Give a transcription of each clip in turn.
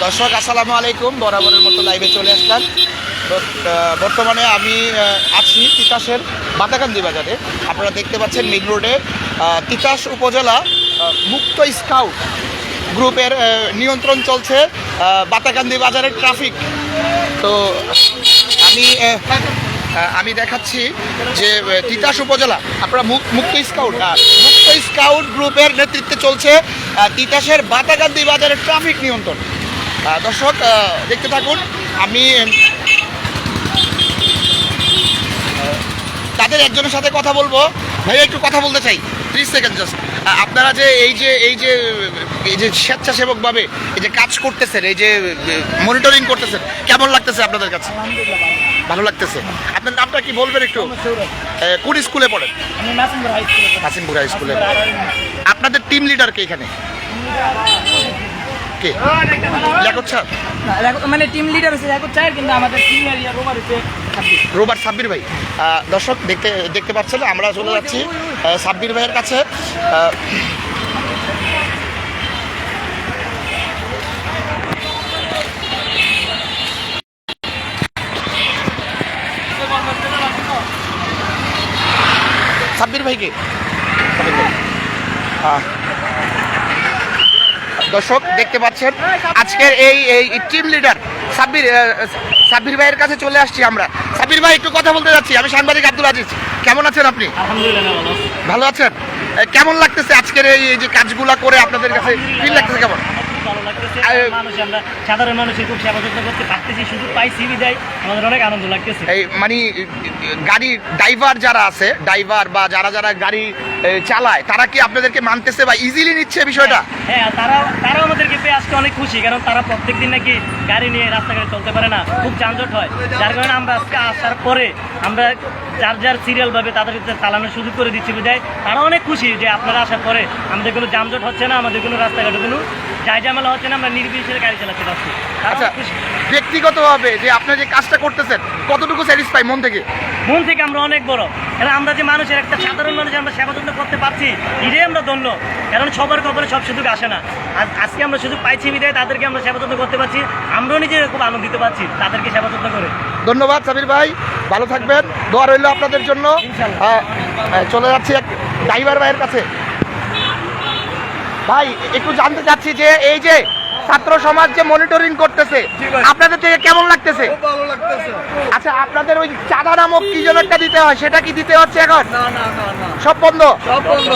দর্শক, আসসালামু আলাইকুম। বরাবরের মতো লাইভে চলে আসলাম। বর্তমানে আমি আছি তিতাসের বাতাকান্দি বাজারে। আপনারা দেখতে পাচ্ছেন মিল রোডে তিতাস উপজেলা মুক্ত স্কাউট গ্রুপের নিয়ন্ত্রণ চলছে বাতাকান্দি বাজারের ট্রাফিক তো, আমি আমি দেখাচ্ছি যে তিতাস উপজেলা, আপনারা মুক- মুক্ত স্কাউট মুক্ত স্কাউট গ্রুপের নেতৃত্বে চলছে তিতাসের বাতাকান্দি বাজারের ট্রাফিক নিয়ন্ত্রণ। দর্শক দেখতে থাকুন আমি তাদের একজনের সাথে কথা বলব। ভাই একটু কথা বলতে চাই। ত্রিশ সেকেন্ড জাস্ট আপনারা যে এই যে এই যে এই যে স্বেচ্ছাসেবকভাবে এই যে কাজ করতেছেন এই যে মনিটরিং করতেছেন কেমন লাগতেছে আপনাদের কাছে? ভালো লাগতেছে? আপনার নামটা কি বলবেন একটু? কোন স্কুলে পড়েন? আমি হাই স্কুলে পড়ি। স্কুলে আপনাদের টিম লিডার কে এখানে? কে? লিয়াকত স্যার। মানে টিম লিডার হচ্ছে রেকর্ড চার কিন্তু আমাদের এরিয়া রোবার হচ্ছে রোবার সাব্বির ভাই। দর্শক দেখতে দেখতে পাচ্ছেন আমরা চলে যাচ্ছি সাব্বির ভাইয়ের কাছে। সাব্বির ভাইকে। সাব্বির ভাই। আহ, দর্শক দেখতে পাচ্ছেন আজকের এই এই টিম লিডার সাব্বির সাব্বির ভাইয়ের কাছে চলে আসছি আমরা। সাব্বির ভাই একটু কথা বলতে যাচ্ছি। আমি সাংবাদিক আব্দুল আজিজ। কেমন আছেন আপনি? ভালো আছেন? কেমন লাগতেছে আজকের এই যে কাজগুলা করে আপনাদের কাছে ফিল লাগতেছে কেমন? ভালো লাগতেছে। মানুষ আমরা সাধারণ মানুষের খুব সেবা যত্ন করতে পারতেছি সুযোগ পাইছি বিদায় আমাদের অনেক আনন্দ লাগতেছে। এই মানে গাড়ি ড্রাইভার যারা আছে ড্রাইভার বা যারা যারা গাড়ি চালায় তারা কি আপনাদেরকে মানতেছে বা ইজিলি নিচ্ছে বিষয়টা? হ্যাঁ আর তারাও তারাও আমাদেরকে পেয়ে আজকে অনেক খুশি কারণ তারা প্রত্যেকদিন নাকি গাড়ি নিয়ে রাস্তাঘাটে চলতে পারে না খুব যানজট হয়। যার কারণে আমরা আজকে আসার পরে আমরা যার যার সিরিয়াল ভাবে তাদের চালানোর সুযোগ করে দিচ্ছি বিদায়। তারা অনেক খুশি যে আপনারা আসার পরে আমাদের কোনো যানজট হচ্ছে না আমাদের কোনো রাস্তাঘাটে কোনো যাই ঝামেলা হচ্ছে না আমরা নির্বিশেষে গাড়ি চালাতে পারছি আচ্ছা ব্যক্তিগতভাবে যে আপনার যে কাজটা করতেছেন কতটুকু স্যাটিসফাই মন থেকে? মন থেকে আমরা অনেক বড়। কারণ আমরা যে মানুষের একটা সাধারণ মানুষ আমরা সেবা যত্ন করতে পারছি এটাই আমরা ধন্য। কারণ সবার কপালে সব সুযোগ আসে না। আজ আজকে আমরা সুযোগ পাইছি বিদায় তাদেরকে আমরা সেবা যত্ন করতে পারছি আমরাও নিজে খুব আনন্দিত পাচ্ছি তাদেরকে সেবা যত্ন করে। ধন্যবাদ সাবির ভাই। ভালো থাকবেন। দোয়া রইল আপনাদের জন্য। চলে যাচ্ছি এক ড্রাইভার ভাইয়ের কাছে। ভাই একটু জানতে চাচ্ছি যে এই যে ছাত্র সমাজ যে মনিটরিং করতেছে আপনাদের থেকে কেমন লাগতেছে? আচ্ছা আপনাদের ওই চাঁদা নামক কি যেন একটা দিতে হয় সেটা কি দিতে হচ্ছে এখন? সব বন্ধ? সব বন্ধ।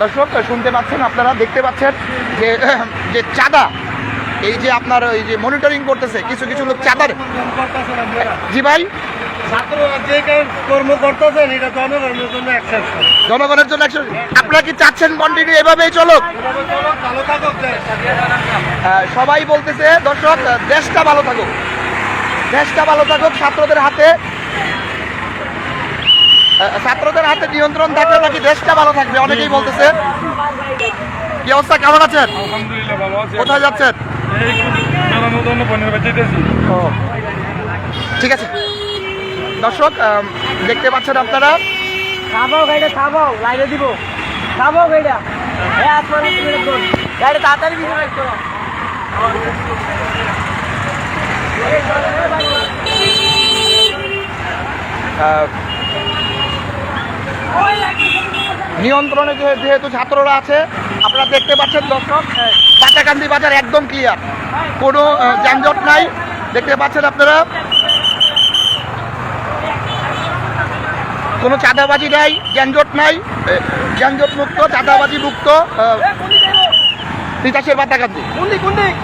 দর্শক শুনতে পাচ্ছেন আপনারা দেখতে পাচ্ছেন যে যে চাঁদা এই যে আপনার ওই যে মনিটরিং করতেছে কিছু কিছু লোক চাঁদার জি ভাই? ছাত্ররা যে কর্ম করতেছেন এটা জনগণের জন্য exception। জনগণের জন্য একশো আপনারা কি চাচ্ছেন কন্টিনিউ এভাবেই চলুক? সবাই বলতেছে দর্শক দেশটা ভালো থাকুক। দেশটা ভালো থাকুক ছাত্রদের হাতে ছাত্রদের হাতে নিয়ন্ত্রণ থাকলে নাকি দেশটা ভালো থাকবে অনেকেই বলতেছে। কি অবস্থা কেমন আছেন? কোথায় যাচ্ছেন? ঠিক আছে। দর্শক দেখতে পাচ্ছেন আপনারা। গাড়িটা লাইনে দিব। গাড়িটা। হ্যাঁ গাড়ি তাড়াতাড়ি নিয়ন্ত্রণে যেহেতু ছাত্ররা আছে আপনারা দেখতে পাচ্ছেন দর্শক পাটাকান্দি বাজার একদম ক্লিয়ার কোনো যানজট নাই। দেখতে পাচ্ছেন আপনারা। কোনো চাঁদাবাজি নাই যানজট নাই যানজট মুক্ত চাঁদাবাজি মুক্ত তিতাসের কোনদিক